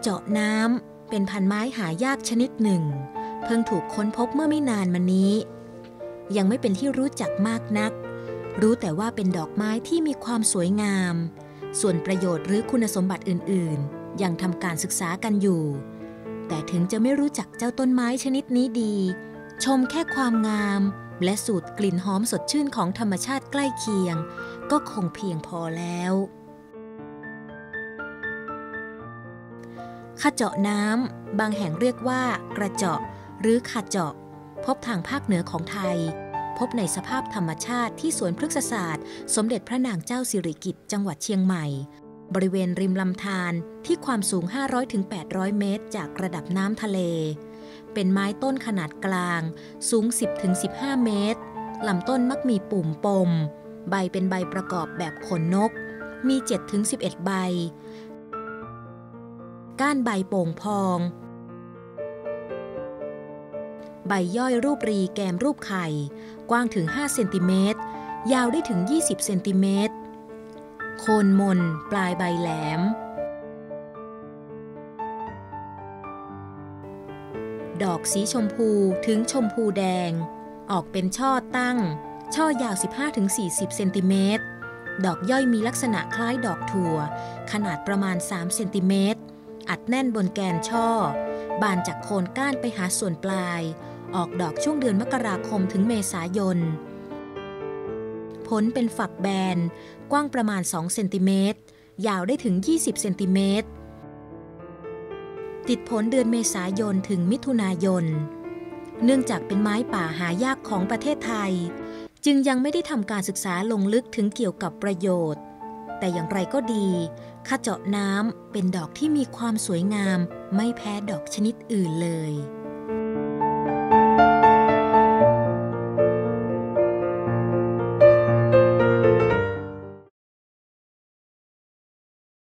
เจาะน้ำเป็นพันไม้หายากชนิดหนึ่ง เพิ่งถูกค้นพบเมื่อไม่นานมานี้ ยังไม่เป็นที่รู้จักมากนัก รู้แต่ว่าเป็นดอกไม้ที่มีความสวยงาม ส่วนประโยชน์หรือคุณสมบัติอื่น ๆ ยังทำการศึกษากันอยู่ แต่ถึงจะไม่รู้จักเจ้าต้นไม้ชนิดนี้ดี ชมแค่ความงาม และสูตรกลิ่นหอมสดชื่นของธรรมชาติใกล้เคียง ก็คงเพียงพอแล้ว ขเจาะน้ำ บางแห่งเรียกว่า กระเจาะ หรือขเจาะ พบทางภาคเหนือของไทย พบในสภาพธรรมชาติที่สวนพฤกษศาสตร์ สมเด็จพระนางเจ้าสิริกิติ์จังหวัดเชียงใหม่ บริเวณริมลำธารที่ความสูง 500-800 เมตร จากระดับน้ำทะเล เป็นไม้ต้นขนาดกลาง สูง 10-15 เมตรลำต้นมักมีปุ่มปม ใบเป็นใบประกอบแบบขนนก มี 7-11 ใบ ก้านใบโป่งพอง ใบย่อยรูปรีแกมรูปไข่ กว้างถึง 5 เซนติเมตร ยาวได้ถึง 20 เซนติเมตร โคนมน ปลายใบแหลม ดอกสีชมพูถึงชมพูแดง ออกเป็นช่อตั้ง ช่อยาว 15-40 เซนติเมตรดอกย่อยมีลักษณะคล้ายดอกถั่ว ขนาดประมาณ 3 เซนติเมตร อัดแน่นบนแกนช่อ บานจากโคนก้านไปหาส่วนปลาย ออกดอกช่วงเดือนมกราคมถึงเมษายน ผลเป็นฝักแบน กว้างประมาณ 2 เซนติเมตร ยาวได้ถึง 20 เซนติเมตร ติดผลเดือนเมษายนถึงมิถุนายน เนื่องจากเป็นไม้ป่าหายากของประเทศไทย จึงยังไม่ได้ทำการศึกษาลงลึกถึงเกี่ยวกับประโยชน์แต่อย่างไรก็ดี ขเจาะน้ำเป็นดอกที่มีความสวยงามไม่แพ้ดอกชนิดอื่นเลย